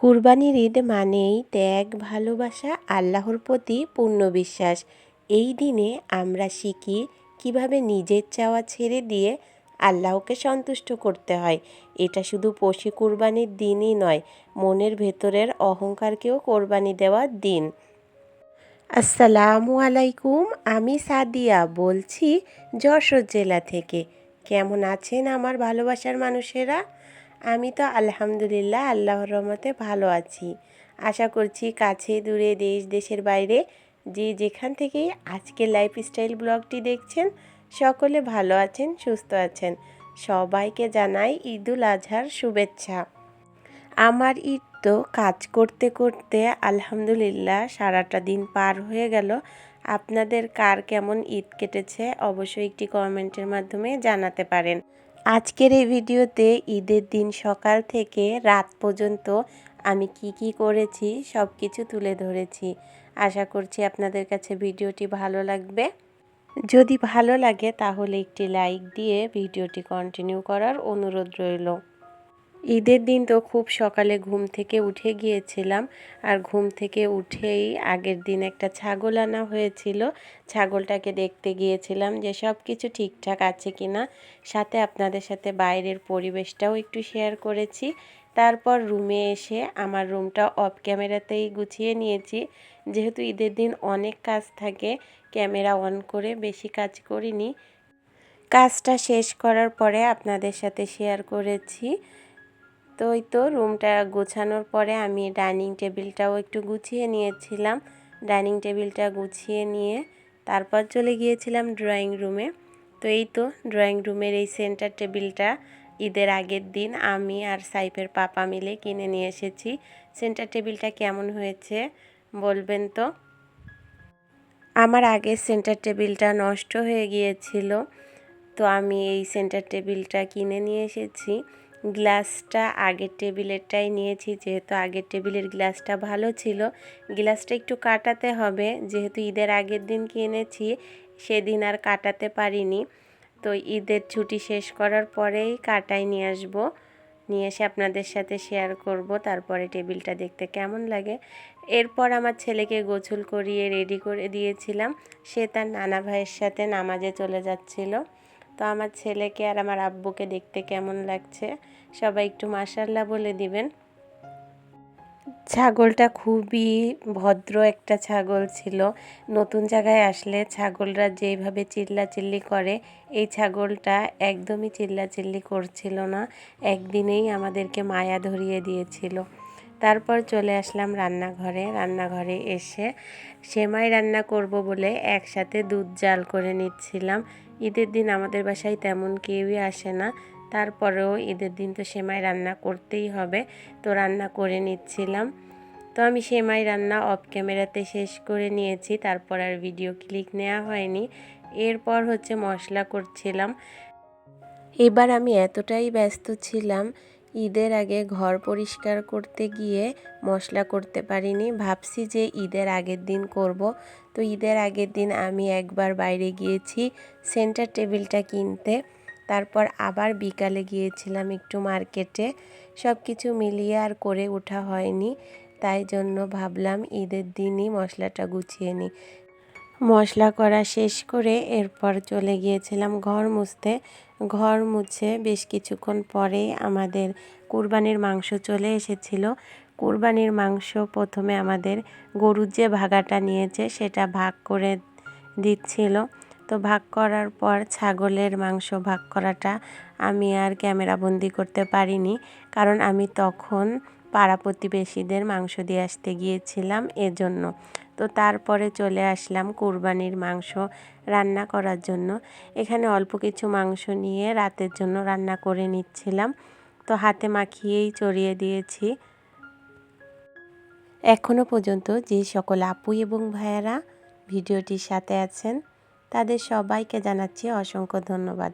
কুরবানির ঈদ মানেই ত্যাগ, ভালোবাসা, আল্লাহর প্রতি পূর্ণ বিশ্বাস। এই দিনে আমরা শিখি কীভাবে নিজের চাওয়া ছেড়ে দিয়ে আল্লাহকে সন্তুষ্ট করতে হয়। এটা শুধু পশু কুরবানির দিনই নয়, মনের ভেতরের অহংকারকেও কোরবানি দেওয়ার দিন। আসসালামু আলাইকুম, আমি সাদিয়া বলছি যশোর জেলা থেকে। কেমন আছেন আমার ভালোবাসার মানুষেরা? আমি তো আলহামদুলিল্লাহ আল্লাহর রহমতে ভালো আছি। আশা করছি কাছে দূরে দেশ, দেশের বাইরে যে যেখান থেকেই আজকে লাইফস্টাইল ব্লগটি দেখছেন, সকলে ভালো আছেন, সুস্থ আছেন। সবাইকে জানাই ঈদুল আজহার শুভেচ্ছা। আমার ঈদ তো কাজ করতে করতে আলহামদুলিল্লাহ সারাটা দিন পার হয়ে গেল। আপনাদের কার কেমন ঈদ কেটেছে অবশ্যই একটি কমেন্টের মাধ্যমে জানাতে পারেন। আজকের এই ভিডিওতে ঈদের দিন সকাল থেকে রাত পর্যন্ত আমি কি কি করেছি সব কিছু তুলে ধরেছি। আশা করছি আপনাদের কাছে ভিডিওটি ভালো লাগবে। যদি ভালো লাগে তাহলে একটি লাইক দিয়ে ভিডিওটি কন্টিনিউ করার অনুরোধ রইল। ঈদের দিন তো খুব সকালে ঘুম থেকে উঠে গিয়েছিলাম। আর ঘুম থেকে উঠেই আগের দিন একটা ছাগল আনা হয়েছিল। ছাগলটাকে দেখতে গিয়েছিলাম যে সব কিছু ঠিকঠাক আছে কি না সাথে আপনাদের সাথে বাইরের পরিবেশটাও একটু শেয়ার করেছি। তারপর রুমে এসে আমার রুমটা অফ ক্যামেরাতেই গুছিয়ে নিয়েছি। যেহেতু ঈদের দিন অনেক কাজ থাকে ক্যামেরা অন করে বেশি কাজ করিনি। কাজটা শেষ করার পরে আপনাদের সাথে শেয়ার করেছি। তো ওই তো রুমটা গোছানোর পরে আমি ডাইনিং টেবিলটাও একটু গুছিয়ে নিয়েছিলাম। ডাইনিং টেবিলটা গুছিয়ে নিয়ে তারপর চলে গিয়েছিলাম ড্রয়িং রুমে। তো এই তো ড্রয়িং রুমের এই সেন্টার টেবিলটা ঈদের আগের দিন আমি আর সাইফের পাপা মিলে কিনে নিয়ে এসেছি। সেন্টার টেবিলটা কেমন হয়েছে বলবেন তো? আমার আগের সেন্টার টেবিলটা নষ্ট হয়ে গিয়েছিল। তো আমি এই সেন্টার টেবিলটা কিনে নিয়ে এসেছি। গ্লাসটা আগের টেবিলেরটাই নিয়েছি, যেহেতু আগের টেবিলের গ্লাসটা ভালো ছিল। গ্লাসটা একটু কাটাতে হবে, যেহেতু ঈদের আগের দিন কিনেছি, সেদিন আর কাটাতে পারিনি। তো ঈদের ছুটি শেষ করার পরেই কাটাই নিয়ে আসব। নিয়ে এসে আপনাদের সাথে শেয়ার করব, তারপরে টেবিলটা দেখতে কেমন লাগে। এরপর আমার ছেলেকে গোছল করিয়ে রেডি করে দিয়েছিলাম। সে তার নানা ভাইয়ের সাথে নামাজে চলে যাচ্ছিল। তো আমার ছেলেকে আর আমার আব্বুকে দেখতে কেমন লাগছে? সবাই একটু মাসাল্লাহ বলে দিবেন। ছাগলটা খুবই ভদ্র একটা ছাগল ছিল। নতুন জায়গায় আসলে ছাগলরা যেভাবে চিল্লাচিল্লি করে, এই ছাগলটা একদমই চিল্লাচিল্লি করছিল না। একদিনেই আমাদেরকে মায়া ধরিয়ে দিয়েছিল। তারপর চলে আসলাম রান্নাঘরে। রান্নাঘরে এসে সেমাই রান্না করব বলে একসাথে দুধ জাল করে নিচ্ছিলাম। ঈদের দিন আমাদের বাসায় তেমন কেউই আসে না। তারপরেও ঈদের দিন তো সেমাই রান্না করতেই হবে। তো রান্না করে নিচ্ছিলাম। তো আমি সেমাই রান্না অফ ক্যামেরাতে শেষ করে নিয়েছি। তারপর আর ভিডিও ক্লিক নেওয়া হয়নি। এরপর হচ্ছে মশলা করছিলাম। এবার আমি এতটাই ব্যস্ত ছিলাম ঈদের আগে ঘর পরিষ্কার করতে গিয়ে মশলা করতে পারিনি। ভাবছি যে ঈদের আগের দিন করব। তো ঈদের আগের দিন আমি একবার বাইরে গিয়েছি সেন্টার টেবিলটা কিনতে। তারপর আবার বিকালে গিয়েছিলাম একটু মার্কেটে। সব কিছু মিলিয়ে আর করে ওঠা হয়নি। তাই জন্য ভাবলাম ঈদের দিনই মশলাটা গুছিয়ে নিই। মশলা করা শেষ করে এরপর চলে গিয়েছিলাম ঘর মুছতে। ঘর মুছে বেশ কিছুক্ষণ পরেই আমাদের কুরবানির মাংস চলে এসেছিল। কুরবানির মাংস প্রথমে আমাদের গরুর যে ভাগাটা নিয়েছে সেটা ভাগ করে দিচ্ছিল। তো ভাগ করার পর ছাগলের মাংস ভাগ করাটা আমি আর ক্যামেরাবন্দি করতে পারিনি। কারণ আমি তখন পাড়া প্রতিবেশীদের মাংস দিয়ে আসতে গিয়েছিলাম এজন্য। তো তারপরে চলে আসলাম কুরবানির মাংস রান্না করার জন্য। এখানে অল্প কিছু মাংস নিয়ে রাতের জন্য রান্না করে নিচ্ছিলাম। তো হাতে মাখিয়েই চড়িয়ে দিয়েছি। এখনও পর্যন্ত যে সকল আপু এবং ভাইয়ারা ভিডিওটির সাথে আছেন, তাদের সবাইকে জানাচ্ছি অসংখ্য ধন্যবাদ।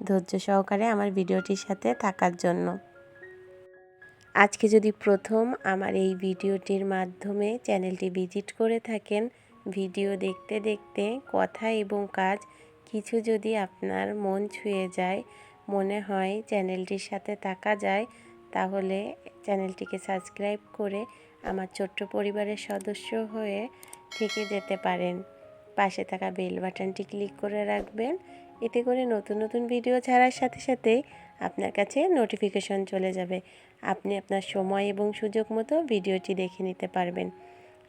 ধৈর্য সহকারে আমার ভিডিওটির সাথে থাকার জন্য। আজকে যদি প্রথম আমার এই ভিডিওটির মাধ্যমে চ্যানেলটি ভিজিট করে থাকেন, ভিডিও দেখতে দেখতে কথা এবং কাজ কিছু যদি আপনার মন ছুঁয়ে যায়, মনে হয় চ্যানেলটির সাথে থাকা যায়, তাহলে চ্যানেলটিকে সাবস্ক্রাইব করে আমার ছোট্ট পরিবারের সদস্য হয়ে থেকে যেতে পারেন। পাশে থাকা বেল বাটনটি ক্লিক করে রাখবেন। এতে করে নতুন নতুন ভিডিও ছাড়ার সাথে সাথেই আপনার কাছে নোটিফিকেশন চলে যাবে। আপনি আপনার সময় এবং সুযোগ মতো ভিডিওটি দেখে নিতে পারবেন।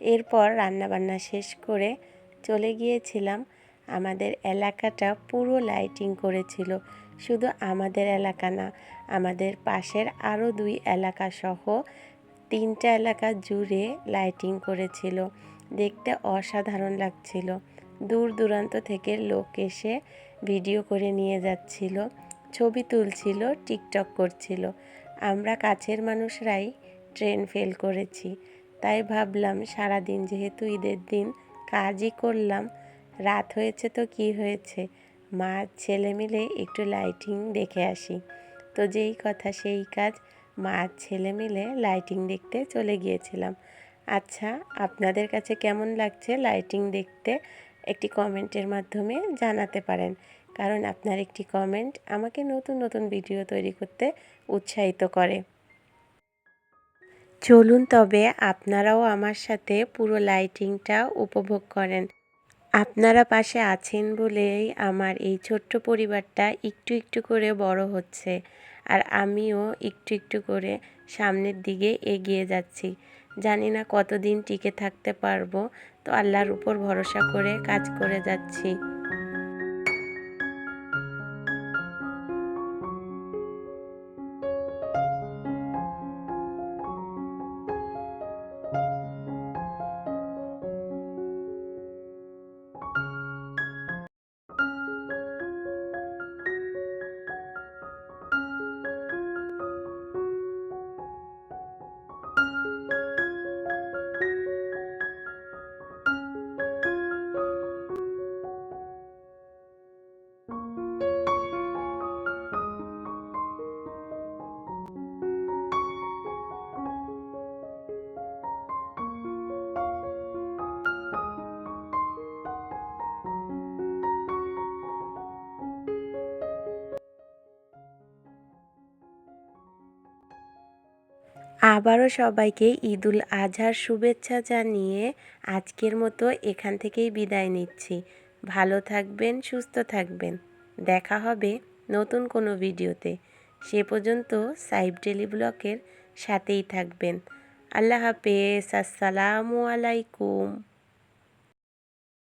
এরপর রান্নাবান্না শেষ করে চলে গিয়েছিলাম। আমাদের এলাকাটা পুরো লাইটিং করেছিল। শুধু আমাদের এলাকা না, আমাদের পাশের আরও দুই এলাকা সহ তিনটা এলাকা জুড়ে লাইটিং করেছিল। দেখতে অসাধারণ লাগছিল। দূর দূরান্ত থেকে লোক এসে ভিডিও করে নিয়ে যাচ্ছিল, ছবি তুলছিল, টিকটক করছিল। আমরা কাছের মানুষরাই ট্রেন ফেল করেছি। তাই ভাবলাম, সারাদিন যেহেতু ঈদের দিন কাজই করলাম, রাত হয়েছে তো কি হয়েছে? মা, ছেলে মিলে একটু লাইটিং দেখে আসি। তো যেই কথা সেই কাজ, মা ছেলে মিলে লাইটিং দেখতে চলে গিয়েছিলাম। আচ্ছা আপনাদের কাছে কেমন লাগছে লাইটিং দেখতে? একটি কমেন্টের মাধ্যমে জানাতে পারেন। কারণ আপনার একটি কমেন্ট আমাকে নতুন নতুন ভিডিও তৈরি করতে উৎসাহিত করে। চলুন তবে আপনারাও আমার সাথে পুরো লাইটিংটা উপভোগ করেন। আপনারা পাশে আছেন বলেই আমার এই ছোট্ট পরিবারটা একটু একটু করে বড় হচ্ছে। আর আমিও একটু একটু করে সামনের দিকে এগিয়ে যাচ্ছি। জানি না কতদিন টিকে থাকতে পারব তো আল্লাহর উপর ভরসা করে কাজ করে যাচ্ছি। আবারও সবাইকে ঈদুল আজহার শুভেচ্ছা জানিয়ে আজকের মতো এখান থেকেই বিদায় নিচ্ছি। ভালো থাকবেন, সুস্থ থাকবেন। দেখা হবে নতুন কোনো ভিডিওতে। সে পর্যন্ত সাইব ডেলি ব্লকের সাথেই থাকবেন। আল্লাহ হাফেজ, আসসালামু আলাইকুম।